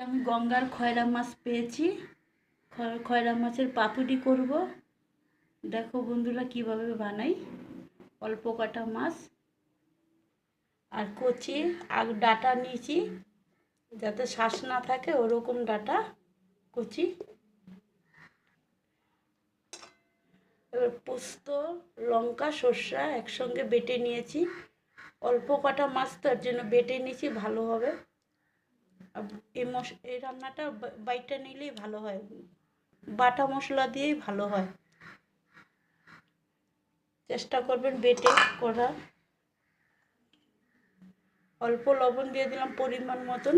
আমি গঙ্গার খয়রা মাছ পেয়েছি। খয়রা মাছের পাতুরি করব। দেখো বন্ধুরা কীভাবে বানাই। অল্প কাটা মাছ। আর কচি আগ ডাটা নিয়েছি। যাতে শ্বাস না থাকে ওরকম ডাটা, কচি। এবার পোস্ত, লঙ্কা, সর্ষা একসঙ্গে বেটে নিয়েছি। অল্প কটা মাছ তার জন্য বেটে নিয়েছি, ভালো হবে। আর এই মশ, এই রান্নাটা বাইটা নিলেই ভালো হয়। বাটা মশলা দিয়েই ভালো হয়। চেষ্টা করবেন বেটে করা। অল্প লবণ দিয়ে দিলাম পরিমাণ মতন।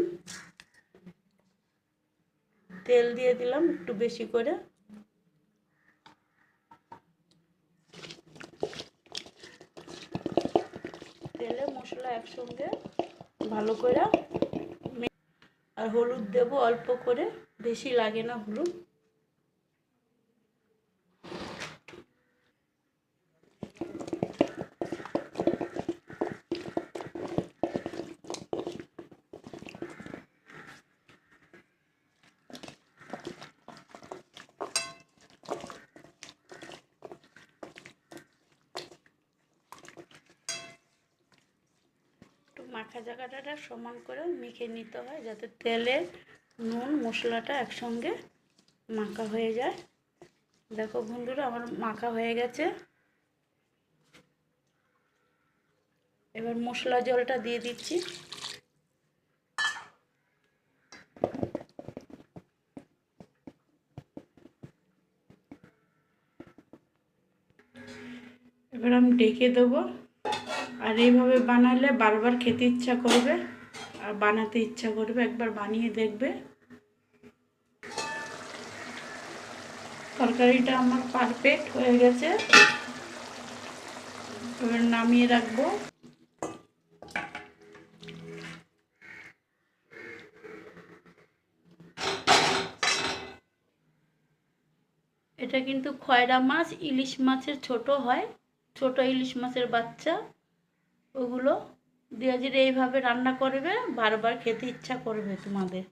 তেল দিয়ে দিলাম একটু বেশি করে। তেলে মশলা একসঙ্গে ভালো করে আর হলুদ দেবো অল্প করে বেশি লাগে না হলুদ। মাখা জায়গাটা সমান করে মেখে নিতে হয় যাতে তেলে নুন, মশলাটা একসঙ্গে মাখা হয়ে যায়। দেখো বন্ধুরা, আমার মাখা হয়ে গেছে। এবার মশলা জলটা দিয়ে দিচ্ছি। এবার আমি ডেকে দেবো। আর এইভাবে বানালে বারবার খেতে ইচ্ছা করবে, আর বানাতে ইচ্ছা করবে, একবার বানিয়ে দেখবে। তরকারিটা আমার পারফেক্ট হয়ে গেছে। এবার নামিয়ে রাখব। এটা কিন্তু খয়রা মাছ, ইলিশ মাছের ছোট হয়, ছোট ইলিশ মাছের বাচ্চা। ওগুলো যদি এইভাবে রান্না করবে, বারবার খেতে ইচ্ছা করবে তোমাদের।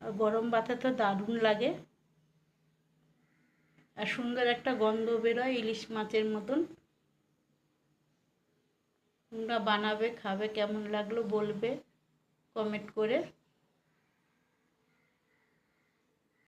আর গরম ভাতে তো দারুণ লাগে। আর সুন্দর একটা গন্ধ বেরোয় ইলিশ মাছের মতন। তোমরা বানাবে, খাবে, কেমন লাগল বলবে কমেন্ট করে।